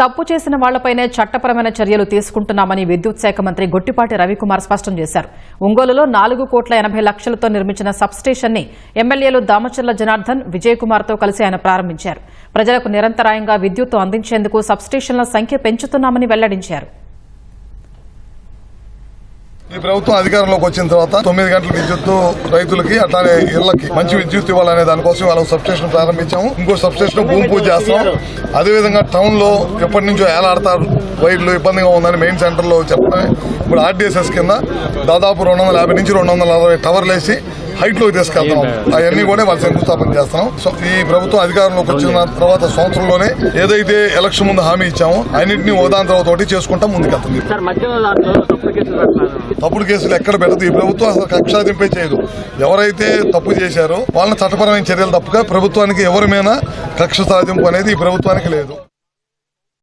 తప్పు చేసిన వాళ్ళపైనే చట్టపరమైన చర్యలు తీసుకుంటున్నామని విద్యుత్ శాఖ మంత్రి గొట్టిపాటి రవికుమార్ స్పష్టం చేశారు. ఒంగోలులో నాలుగు కోట్ల ఎనభై లక్షలతో నిర్మించిన సబ్స్టేషన్ని ఎమ్మెల్యేలు దామచర్ల జనార్దన్ విజయకుమార్తో కలిసి ఆయన ప్రారంభించారు. ప్రజలకు నిరంతరాయంగా విద్యుత్తు అందించేందుకు సబ్స్టేషన్ల సంఖ్య పెంచుతున్నామని వెల్లడించారు. ఈ ప్రభుత్వం అధికారంలోకి వచ్చిన తర్వాత తొమ్మిది గంటల విద్యుత్ రైతులకి అట్లానే ఇళ్ళకి మంచి విద్యుత్ ఇవ్వాలనే దానికోసం వాళ్ళ సబ్స్టేషన్ ప్రారంభించాము. ఇంకో సబ్స్టేషన్ భూమి పూజ చేస్తాం. అదేవిధంగా టౌన్లో ఎప్పటి నుంచో ఏలాడతారు వైర్లు ఇబ్బందిగా ఉందని మెయిన్ సెంటర్లో చెప్పడమే. ఇప్పుడు ఆర్డీఎస్ఎస్ కింద దాదాపు రెండు వందల యాభై నుంచి రెండు వందల అరవై టవర్లు వేసి హైట్లోకి తీసుకెళ్తాం అవన్నీ కూడా వాళ్ళు శంకుస్థాపన చేస్తున్నాం సో ఈ ప్రభుత్వం అధికారంలోకి వచ్చిన తర్వాత సంవత్సరంలోనే ఏదైతే ఎలక్షన్ ముందు హామీ ఇచ్చామో అన్నింటినీ ఒకదాని తర్వాత ఒకటి చేసుకుంటా ముందుకెళ్తుంది సార్ మధ్యలో దాంట్లో తప్పుడు కేసులు పెడుతున్నారు తప్పుడు కేసులు ఎక్కడ పెడదు ఈ ప్రభుత్వం అసలు కక్షాదింపే చేయదు. ఎవరైతే తప్పు చేశారో వాళ్ళని చట్టపరమైన చర్యలు తప్పగా ప్రభుత్వానికి ఎవరి మీద కక్ష సాధింపు అనేది ఈ ప్రభుత్వానికి లేదు.